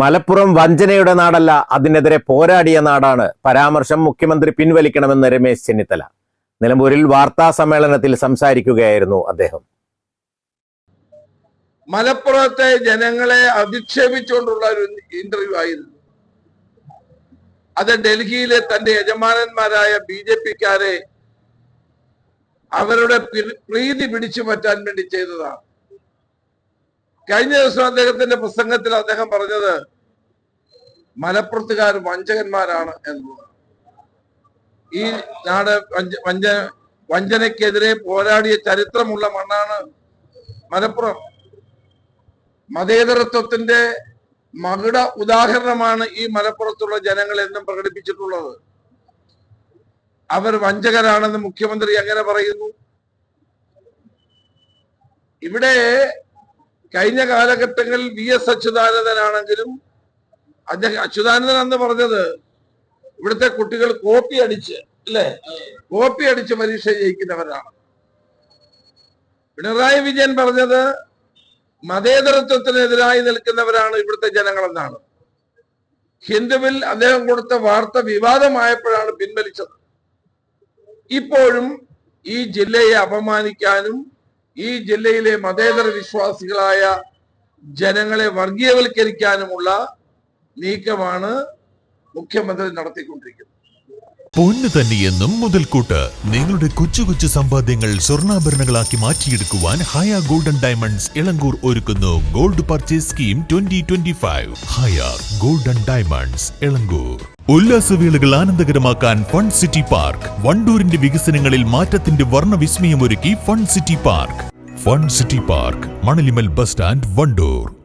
Malappuram വഞ്ചനയുടെ നാടല്ല അതിനെതിരെ പോരാടിയ നാടാണ്. പരാമർശം മുഖ്യമന്ത്രി പിൻവലിക്കണമെന്ന് രമേശ് ചെന്നിത്തല. നിലമ്പൂരിൽ വാർത്താ സമ്മേളനത്തിൽ സംസാരിക്കുകയായിരുന്നു അദ്ദേഹം. മലപ്പുറത്തെ ജനങ്ങളെ അധിക്ഷേപിച്ചുകൊണ്ടുള്ള ഒരു ഇന്റർവ്യൂ ആയിരുന്നു. അത് ഡൽഹിയിലെ തന്റെ യജമാനന്മാരായ ബി ജെ പിക്കാരെ അവരുടെ പ്രീതി പിടിച്ചു പറ്റാൻ വേണ്ടി ചെയ്തതാണ്. കഴിഞ്ഞ ദിവസം അദ്ദേഹത്തിന്റെ പ്രസംഗത്തിൽ അദ്ദേഹം പറഞ്ഞത് മലപ്പുറത്തുകാർ വഞ്ചകന്മാരാണ് എന്നുള്ളത് ഈ നാട് വഞ്ച വഞ്ച വഞ്ചനയ്ക്കെതിരെ പോരാടിയ ചരിത്രമുള്ള മണ്ണാണ് മലപ്പുറം. മതേതരത്വത്തിന്റെ മകുട ഉദാഹരണമാണ് ഈ മലപ്പുറത്തുള്ള ജനങ്ങൾ എന്നും പ്രകടിപ്പിച്ചിട്ടുള്ളത്. അവർ വഞ്ചകരാണെന്ന് മുഖ്യമന്ത്രി അങ്ങനെ പറയുന്നു? ഇവിടെ കഴിഞ്ഞ കാലഘട്ടങ്ങളിൽ വി എസ് അച്യുതാനന്ദനാണെങ്കിലും അദ്ദേഹം അച്യുതാനന്ദൻ അന്ന് പറഞ്ഞത് ഇവിടുത്തെ കുട്ടികൾ കോപ്പി അടിച്ച് അല്ലേ? കോപ്പി അടിച്ച് പരീക്ഷ ജയിക്കുന്നവരാണ്. പിണറായി വിജയൻ പറഞ്ഞത് മതേതരത്വത്തിനെതിരായി നിൽക്കുന്നവരാണ് ഇവിടുത്തെ ജനങ്ങളെന്നാണ്. ഹിന്ദുവിൽ അദ്ദേഹം കൊടുത്ത വാർത്ത വിവാദമായപ്പോഴാണ് പിൻവലിച്ചത്. ഇപ്പോഴും ഈ ജില്ലയെ അപമാനിക്കാനും ഈ ജില്ലയിലെ മതേതര വിശ്വാസികളായ ജനങ്ങളെ വർഗീയവൽക്കരിക്കാനുമുള്ള നീക്കമാണ് മുഖ്യമന്ത്രി നടത്തിക്കൊണ്ടിരിക്കുന്നത്. പൊന്ന് തന്നെയെന്നും മുതൽക്കൂട്ട്. നിങ്ങളുടെ കൊച്ചു കൊച്ചു സമ്പാദ്യങ്ങൾ സ്വർണാഭരണങ്ങളാക്കി മാറ്റിയെടുക്കുവാൻ ഹയ ഗോൾഡൻ ഡയമണ്ട്സ് ഇളങ്കൂർ ഒരുക്കുന്നു. Gold purchase scheme twenty twenty five. ഹയ ഗോൾഡൻ ഡയമണ്ട്സ് ഇളങ്കൂർ ഉല്ലാസവേളകൾ ആനന്ദകരമാക്കാൻ ഫൺ സിറ്റി പാർക്ക്. വണ്ടൂരിന്റെ വികസനങ്ങളിൽ മാറ്റത്തിന്റെ വർണവിസ്മയമൊരുക്കി fun city park. Fun city park Manalimal bus stand Wandoor.